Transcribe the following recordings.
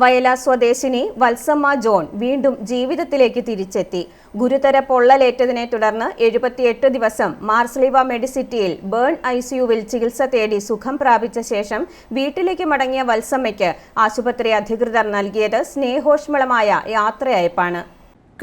വയല സ്വദേശിനി വത്സമ്മ ജോൺ വീണ്ടും ജീവിതത്തിലേക്ക് തിരിച്ചെത്തി. ഗുരുതര പൊള്ളലേറ്റതിനെ തുടർന്ന് എഴുപത്തിയെട്ട് ദിവസം മാർസ്ലിവ മെഡിസിറ്റിയിൽ ബേൺ ഐസിയുവിൽ ചികിത്സ തേടി സുഖം പ്രാപിച്ച ശേഷം വീട്ടിലേക്ക് മടങ്ങിയ വത്സമ്മയ്ക്ക് ആശുപത്രി അധികൃതർ നൽകിയത് സ്നേഹോഷ്മളമായ യാത്രയയപ്പാണ്.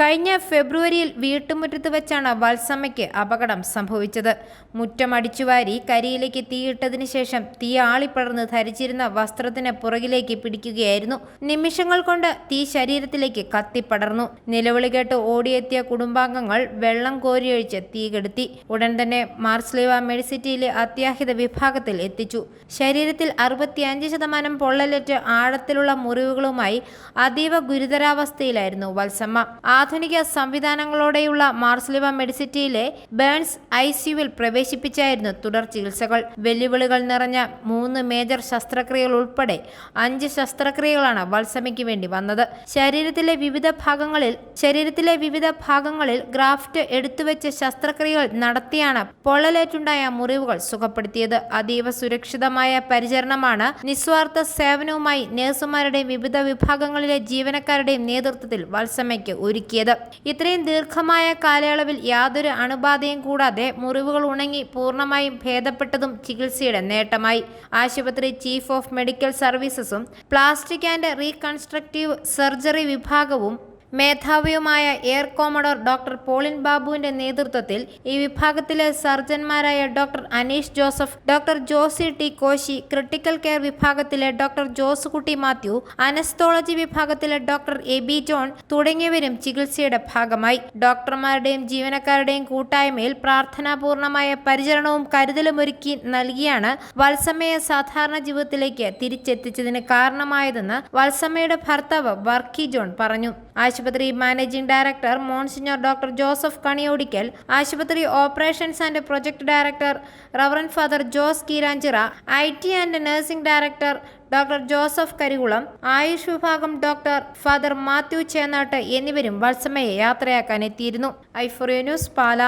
കഴിഞ്ഞ ഫെബ്രുവരിയിൽ വീട്ടുമുറ്റത്ത് വെച്ചാണ് വത്സമ്മയ്ക്ക് അപകടം സംഭവിച്ചത്. മുറ്റം അടിച്ചുവാരി കരിയിലേക്ക് തീയിട്ടതിന് ശേഷം തീ ആളിപ്പടർന്ന് ധരിച്ചിരുന്ന വസ്ത്രത്തിന് പുറകിലേക്ക് പിടിക്കുകയായിരുന്നു. നിമിഷങ്ങൾ കൊണ്ട് തീ ശരീരത്തിലേക്ക് കത്തിപ്പടർന്നു. നിലവിളി കേട്ട് ഓടിയെത്തിയ കുടുംബാംഗങ്ങൾ വെള്ളം കോരിയൊഴിച്ച് തീ കെടുത്തി. ഉടൻ തന്നെ മാർസ്ലേവ മെഡിസിറ്റിയിലെ അത്യാഹിത വിഭാഗത്തിൽ എത്തിച്ചു. ശരീരത്തിൽ അറുപത്തിയഞ്ച് ശതമാനം പൊള്ളലേറ്റ് ആഴത്തിലുള്ള മുറിവുകളുമായി അതീവ ഗുരുതരാവസ്ഥയിലായിരുന്നു വത്സമ്മ. ആധുനിക സംവിധാനങ്ങളോടെയുള്ള മാർസ്ലിവ മെഡിസിറ്റിയിലെ ബേൺസ് ഐ സിയുവിൽ പ്രവേശിപ്പിച്ചായിരുന്നു തുടർ ചികിത്സകൾ. വെല്ലുവിളികൾ നിറഞ്ഞ മൂന്ന് മേജർ ശസ്ത്രക്രിയകൾ ഉൾപ്പെടെ അഞ്ച് ശസ്ത്രക്രിയകളാണ് വത്സമയ്ക്ക് വേണ്ടി വന്നത്. ശരീരത്തിലെ വിവിധ ഭാഗങ്ങളിൽ ശരീരത്തിലെ വിവിധ ഭാഗങ്ങളിൽ ഗ്രാഫ്റ്റ് എടുത്തുവെച്ച് ശസ്ത്രക്രിയകൾ നടത്തിയാണ് പൊള്ളലേറ്റുണ്ടായ മുറിവുകൾ സുഖപ്പെടുത്തിയത്. അതീവ സുരക്ഷിതമായ പരിചരണമാണ് നിസ്വാർത്ഥ സേവനവുമായി നഴ്സുമാരുടെയും വിവിധ വിഭാഗങ്ങളിലെ ജീവനക്കാരുടെയും നേതൃത്വത്തിൽ വത്സമയ്ക്ക് ഒരുക്കിയത്. ഇത്രയും ദീർഘമായ കാലയളവിൽ യാതൊരു അണുബാധയും കൂടാതെ മുറിവുകൾ ഉണങ്ങി പൂർണമായും ഭേദപ്പെട്ടതും ചികിത്സയുടെ നേട്ടമായി. ആശുപത്രി ചീഫ് ഓഫ് മെഡിക്കൽ സർവീസസും പ്ലാസ്റ്റിക് ആൻഡ് റീകൺസ്ട്രക്റ്റീവ് സർജറി വിഭാഗവും മേധാവിയുമായ എയർ കോമഡോർ ഡോക്ടർ പോളിൻ ബാബുവിന്റെ നേതൃത്വത്തിൽ ഈ വിഭാഗത്തിലെ സർജൻമാരായ doctor Aneesh Joseph doctor Josy T Koshy critical care വിഭാഗത്തിലെ ഡോക്ടർ ജോസുകുട്ടി മാത്യു അനസ്തോളജി വിഭാഗത്തിലെ ഡോക്ടർ എബി ജോൺ തുടങ്ങിയവരും ചികിത്സയുടെ ഭാഗമായി. ഡോക്ടർമാരുടെയും ജീവനക്കാരുടെയും കൂട്ടായ്മയിൽ പ്രാർത്ഥനാപൂർണമായ പരിചരണവും കരുതലും ഒരുക്കി നൽകിയാണ് വത്സമയ സാധാരണ ജീവിതത്തിലേക്ക് തിരിച്ചെത്തിച്ചതിന് കാരണമായതെന്ന് വത്സമയുടെ ഭർത്താവ് വർക്കി ജോൺ പറഞ്ഞു. ആശുപത്രി managing director monsignor doctor Joseph Kaniyodickal ആശുപത്രി operations and project director reverend father Jose Keeranchira I T and nursing director doctor Joseph Karikulam Ayush വിഭാഗം ഡോക്ടർ ഫാദർ മാത്യു ചേന്നാട്ട് എന്നിവരും വത്സമയെ യാത്രയാക്കാൻ എത്തിയിരുന്നു ഐഫോറിയ ന്യൂസ് പാല.